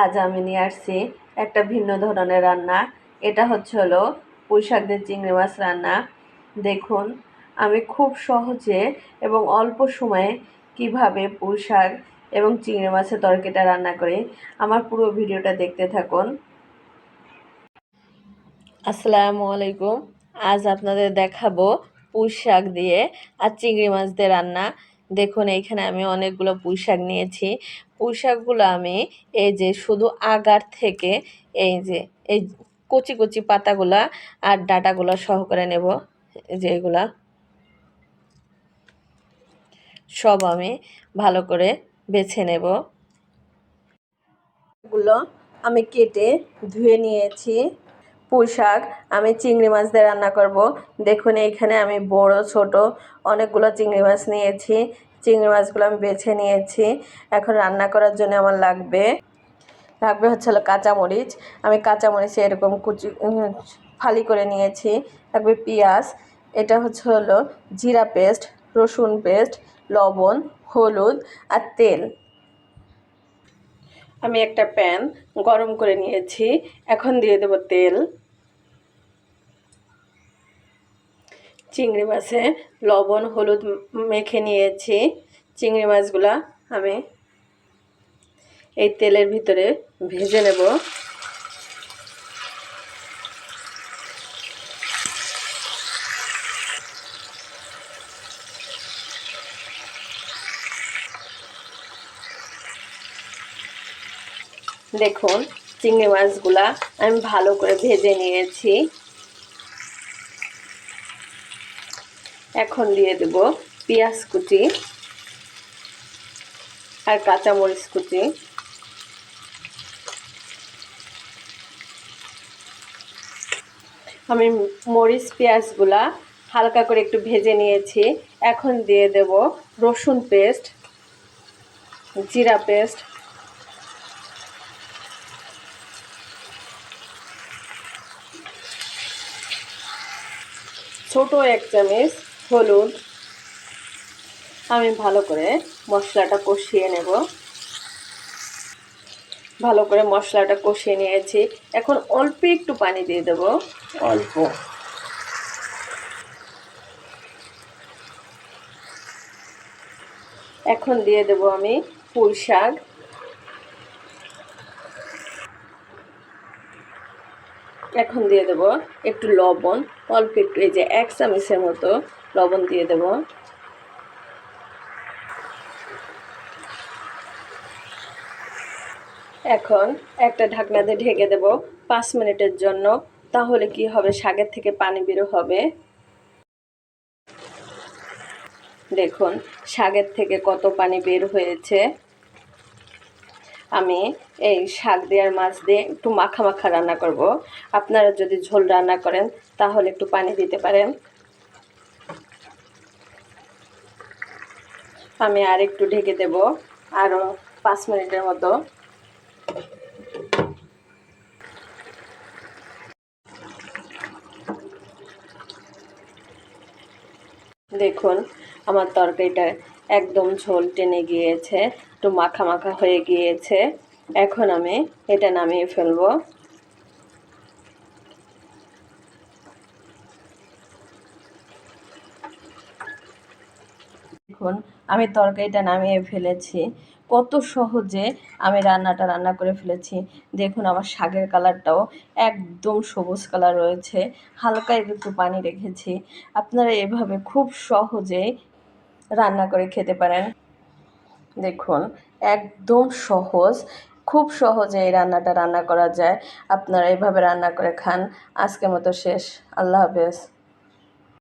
আজ আমি নিয়ে আসছি একটা ভিন্ন ধরনের রান্না। এটা হচ্ছে হলো পুঁই শাক দিয়ে চিংড়ি মাছ রান্না। দেখুন, আমি খুব সহজে এবং অল্প সময়ে কীভাবে পুঁই শাক এবং চিংড়ি মাছের তরকারিটা রান্না করি। আমার পুরো ভিডিওটা দেখতে থাকুন। আসসালামু আলাইকুম। আজ আপনাদের দেখাবো পুঁই শাক দিয়ে আর চিংড়ি মাছ দিয়ে রান্না। দেখুন, এইখানে আমি অনেকগুলো পুঁই শাক নিয়েছি। পুঁই শাকগুলো আমি এই যে শুধু আগার থেকে এই যে, এই কচি কচি পাতাগুলা আর ডাটাগুলো সহকারে নেব। এই যে এগুলা। সব আমি ভালো করে বেছে নেব। গুলো আমি কেটে ধুয়ে নিয়েছি। পুঁই শাক, আমি চিংড়ি মাছ দিয়ে রান্না করব। দেখুন, এইখানে আমি বড়, ছোট অনেকগুলো চিংড়ি মাছ নিয়েছি। চিংড়ি মাছগুলো আমি বেছে নিয়েছি। এখন রান্না করার জন্য আমার লাগবে লাগবে হচ্ছে হলো কাঁচামরিচ। আমি কাঁচামরিচ এরকম কুচি ফালি করে নিয়েছি। লাগবে পেঁয়াজ, এটা হচ্ছে হলো জিরা পেস্ট, রসুন পেস্ট, লবণ, হলুদ আর তেল। আমি একটা প্যান গরম করে নিয়েছি। এখন দিয়ে দেব তেল। চিংড়ি মাছে লবণ, হলুদ মেখে নিয়েছি। চিংড়ি মাছগুলা আমি এই তেলের ভিতরে ভেজে নেব। দেখুন, চিংড়ি মাছগুলা আমি ভালো করে ভেজে নিয়েছি। এখন দিয়ে দেব পেঁয়াজ কুচি আর কাঁচামরিচ কুচি। আমি মরিচ পেঁয়াজগুলা হালকা করে একটু ভেজে নিয়েছি। এখন দিয়ে দেব রসুন পেস্ট, জিরা পেস্ট ছোট এক চামচ হলুদ। আমি ভালো করে মশলাটা কষিয়ে নেব। ভালো করে মশলাটা কষিয়ে নিয়েছি। এখন অল্প একটু পানি দিয়ে দেব। অল্প? এখন দিয়ে দেব আমি পুঁই শাক এখন দিয়ে দেব একটু লবণ, অল্প একটু, এই যে এক চামচের মতো লবণ দিয়ে দেব। এখন একটা ঢাকনা দিয়ে ঢেকে দেব পাঁচ মিনিটের জন্য, তাহলে কি হবে? শাকের থেকে পানি বেরো হবে। দেখুন, শাকের থেকে কত পানি বের হয়েছে। আমি এই শাক দেওয়ার মাছ দিয়ে একটু মাখা মাখা রান্না করব। আপনারা যদি ঝোল রান্না করেন, তাহলে একটু পানি দিতে পারেন। আমি আর একটু ঢেকে দেব আরও পাঁচ মিনিটের মতো। দেখুন, আমার তরকারিটা একদম ঝোল টেনে গিয়েছে, একটু মাখা মাখা হয়ে গিয়েছে। এখন আমি এটা নামিয়ে ফেলব। দেখুন, আমি তরকারিটা নামিয়ে ফেলেছি। কত সহজে আমি রান্নাটা রান্না করে ফেলেছি। দেখুন, আমার শাকের কালারটাও একদম সবুজ কালার রয়েছে। হালকা একটু পানি রেখেছি। আপনারা এভাবে খুব সহজেই রান্না করে খেতে পারেন। দেখুন, একদম সহজ, খুব সহজে এই রান্নাটা রান্না করা যায়। আপনারা এইভাবে রান্না করে খান। আজকের মতো শেষ। আল্লাহ হাফেজ।